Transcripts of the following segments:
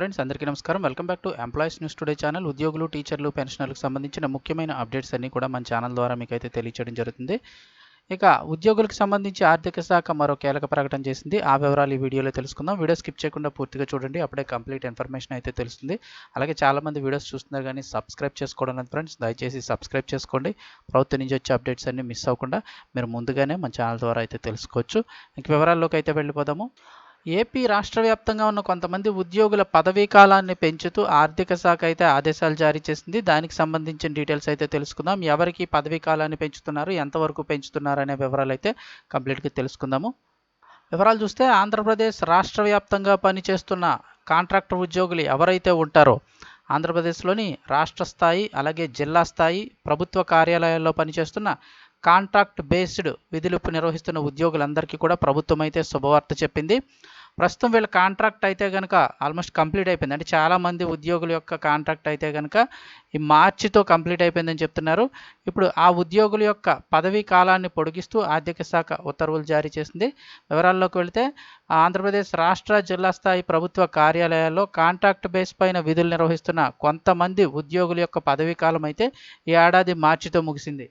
Friends అందరికీ నమస్కారం. Welcome back to employees news today channel ఉద్యోగులు టీచర్లు పెన్షనర్లకు సంబంధించిన ముఖ్యమైన అప్డేట్స్ అన్నీ కూడా మన ఛానల్ ద్వారా మీకు అయితే తెలియచేయడం జరుగుతుంది. ఇక ఉద్యోగులకు సంబంధించి ఆర్థిక శాఖ మరో కీలక ప్రకటన చేసింది. ఆ వివరాలు ఈ వీడియోలో తెలుసుకుందాం. వీడియో స్కిప్ చేయకుండా పూర్తిగా చూడండి. అప్పుడే కంప్లీట్ ఇన్ఫర్మేషన్ అయితే తెలుస్తుంది. అలాగే చాలామంది వీడియోస్ చూస్తున్నారు కానీ సబ్స్క్రైబ్ చేసుకోవడం లేదు ఫ్రెండ్స్. దయచేసి సబ్స్క్రైబ్ చేసుకోండి. ప్రభుత్వం నుంచి వచ్చే అప్డేట్స్ అన్ని మిస్ అవ్వకుండా మీరు ముందుగానే మన ఛానల్ ద్వారా అయితే తెలుసుకోవచ్చు. ఇంక వివరాల్లోకి అయితే వెళ్ళిపోదాము. ఏపీ రాష్ట్ర వ్యాప్తంగా ఉన్న కొంతమంది ఉద్యోగుల పదవీ కాలాన్ని పెంచుతూ ఆర్థిక శాఖ అయితే ఆదేశాలు జారీ చేసింది. దానికి సంబంధించిన డీటెయిల్స్ అయితే తెలుసుకుందాం. ఎవరికి పదవీ కాలాన్ని పెంచుతున్నారు? ఎంతవరకు పెంచుతున్నారు అనే వివరాలు అయితే కంప్లీట్గా తెలుసుకుందాము. వివరాలు చూస్తే ఆంధ్రప్రదేశ్ రాష్ట్ర వ్యాప్తంగా పనిచేస్తున్న కాంట్రాక్టర్ ఉద్యోగులు ఎవరైతే ఉంటారో ఆంధ్రప్రదేశ్లోని రాష్ట్ర స్థాయి అలాగే జిల్లా స్థాయి ప్రభుత్వ కార్యాలయాల్లో పనిచేస్తున్న కాంట్రాక్ట్ బేస్డ్ విధులు నిర్వహిస్తున్న ఉద్యోగులందరికీ కూడా ప్రభుత్వం అయితే శుభవార్త చెప్పింది. ప్రస్తుతం వీళ్ళ కాంట్రాక్ట్ అయితే కనుక ఆల్మోస్ట్ కంప్లీట్ అయిపోయింది. అంటే చాలామంది ఉద్యోగుల యొక్క కాంట్రాక్ట్ అయితే కనుక ఈ మార్చితో కంప్లీట్ అయిపోయిందని చెప్తున్నారు. ఇప్పుడు ఆ ఉద్యోగుల యొక్క పదవీ కాలాన్ని పొడిగిస్తూ ఆర్థిక శాఖ ఉత్తర్వులు జారీ చేసింది. వివరాల్లోకి వెళితే ఆంధ్రప్రదేశ్ రాష్ట్ర జిల్లా స్థాయి ప్రభుత్వ కార్యాలయాల్లో కాంట్రాక్ట్ బేస్ పైన విధులు నిర్వహిస్తున్న కొంతమంది ఉద్యోగుల యొక్క పదవీ కాలం అయితే ఈ ఏడాది మార్చితో ముగిసింది.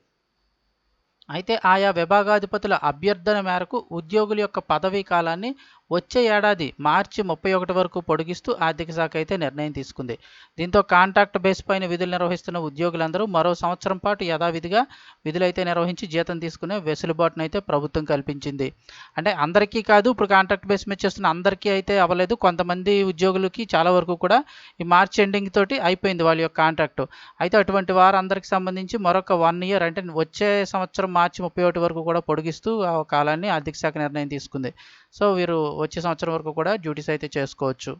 అయితే ఆయా విభాగాధిపతుల అభ్యర్థన మేరకు ఉద్యోగుల యొక్క పదవీ కాలాన్ని వచ్చే ఏడాది మార్చి ముప్పై ఒకటి వరకు పొడిగిస్తూ ఆర్థిక శాఖ అయితే నిర్ణయం తీసుకుంది. దీంతో కాంట్రాక్ట్ బేస్ పైన విధులు నిర్వహిస్తున్న ఉద్యోగులందరూ మరో సంవత్సరం పాటు యథావిధిగా విధులైతే నిర్వహించి జీతం తీసుకునే వెసులుబాటును అయితే ప్రభుత్వం కల్పించింది. అంటే అందరికీ కాదు ఇప్పుడు కాంట్రాక్ట్ బేస్ మీద చేస్తున్న అందరికీ అయితే అవ్వలేదు. కొంతమంది ఉద్యోగులకి చాలా వరకు కూడా ఈ మార్చ్ ఎండింగ్ తోటి అయిపోయింది వాళ్ళ యొక్క కాంట్రాక్ట్. అయితే అటువంటి వారందరికి సంబంధించి మరొక వన్ ఇయర్ అంటే వచ్చే సంవత్సరం మార్చి ముప్పై ఒకటి వరకు కూడా పొడిగిస్తూ ఆ కాలాన్ని ఆర్థిక శాఖ నిర్ణయం తీసుకుంది. సో వీరు వచ్చే సంవత్సరం వరకు కూడా డ్యూటీస్ అయితే చేసుకోవచ్చు.